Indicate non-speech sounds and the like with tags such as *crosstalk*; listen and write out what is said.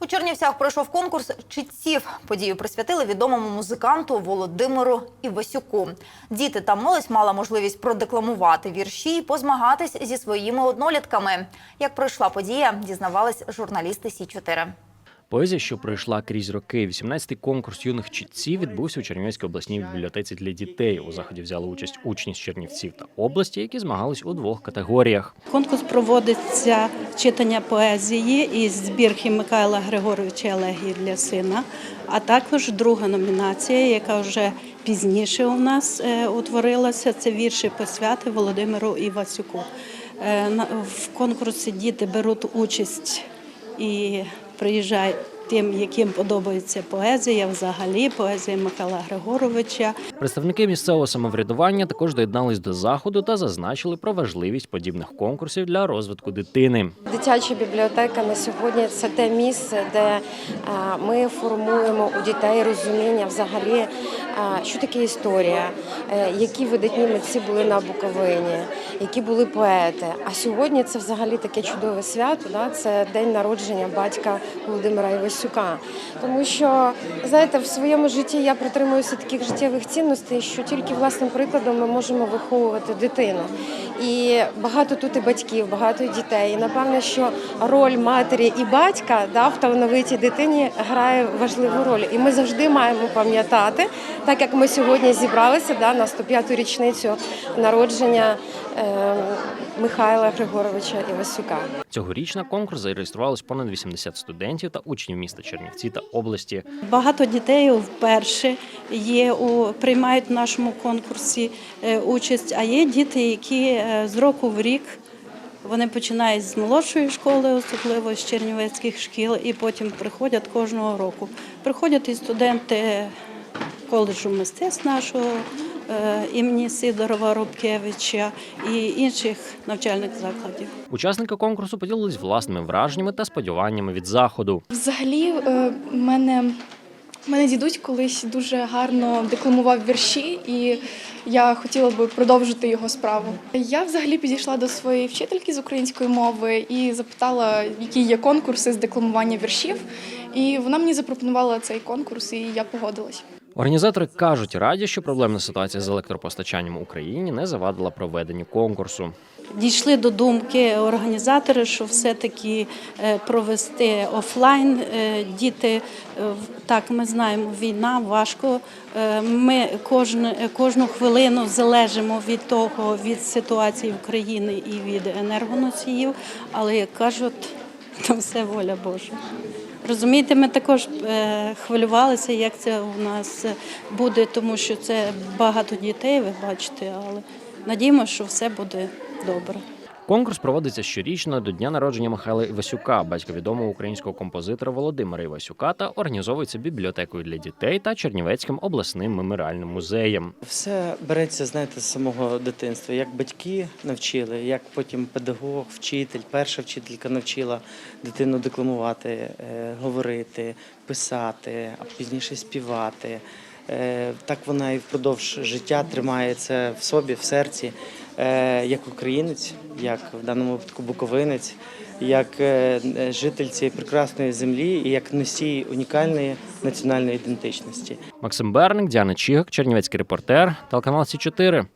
У Чернівцях пройшов конкурс читців. Подію присвятили відомому музиканту Володимиру Івасюку. Діти та молодь мала можливість продекламувати вірші і позмагатись зі своїми однолітками. Як пройшла подія, дізнавались журналісти Сі 4 Поезія, що пройшла крізь роки, 18-й конкурс юних читців відбувся у Чернівецькій обласній бібліотеці для дітей. У заході взяли участь учні з Чернівців та області, які змагались у двох категоріях. Конкурс проводиться читання поезії із збірки Михайла Григоровича Елегії для сина, а також друга номінація, яка вже пізніше у нас е, утворилася. Це вірші посвяти Володимиру Івасюку. Е, В конкурсі діти беруть участь і приїжджають тим, яким подобається поезія, взагалі поезія Михайла Григоровича. Представники місцевого самоврядування також доєднались до заходу та зазначили про важливість подібних конкурсів для розвитку дитини. Дитяча бібліотека на сьогодні це те місце, де е, ми формуємо у дітей розуміння взагалі, е, що таке історія, е, які видатні митці були на Буковині, які були поети. А сьогодні це взагалі таке чудове свято. Да? Це день народження батька Володимира Івасюка. Тому що, знаєте, в своєму житті я притримуюся таких життєвих цінностей, що тільки власним прикладом ми можемо виховувати дитину. І багато тут і батьків, багато і дітей. І напевно, що роль матері і батька да, в талановитій дитині грає важливу роль. І ми завжди маємо пам'ятати, так як ми сьогодні зібралися да, на 105-ту річницю народження е, Михайла Григоровича Івасюка. Цьогоріч на конкурс зареєструвалось понад 80 студентів та учнів міста Чернівці та області. Багато дітей вперше є у приймають в нашому конкурсі е, участь. А є діти, які е, з року в рік вони починають з молодшої школи, особливо з чернівецьких шкіл, і потім приходять кожного року. Приходять і студенти коледжу мистецтв нашого імені Сидорова Рубкевича і інших навчальних закладів. Учасники конкурсу поділились власними враженнями та сподіваннями від заходу. Взагалі, е, мене, мене дідусь колись дуже гарно декламував вірші, і я хотіла би продовжити його справу. Я взагалі підійшла до своєї вчительки з української мови і запитала, які є конкурси з декламування віршів. І вона мені запропонувала цей конкурс, і я погодилась. Організатори кажуть, раді, що проблемна ситуація з електропостачанням Україні не завадила проведенню конкурсу. Дійшли до думки організатори, що все-таки е, провести офлайн. Е, Діти, е, так ми знаємо, війна важко. Ми кожну, кожну хвилину залежимо від того, від ситуації в Україні і від енергоносіїв, але як кажуть, *laughs* то все воля Божа. Розумієте, ми також е, хвилювалися, як це у нас буде, тому що це багато дітей, ви бачите, але надіємося, що все буде добре. Конкурс проводиться щорічно до дня народження Михайла Івасюка, батька відомого українського композитора Володимира Івасюка, та організовується бібліотекою для дітей та Чернівецьким обласним меморіальним музеєм. Все береться, знаєте, з самого дитинства. Як батьки навчили, як потім педагог, вчитель, перша вчителька навчила дитину декламувати, е, говорити, писати, а пізніше співати. Е, Так вона і впродовж життя тримає це в собі, в серці, як українець, як в даному випадку буковинець, як е, е, житель цієї прекрасної землі і як носій унікальної національної ідентичності. Максим Берник, Діана Чігак, Чернівецький репортер, телеканал Сі 4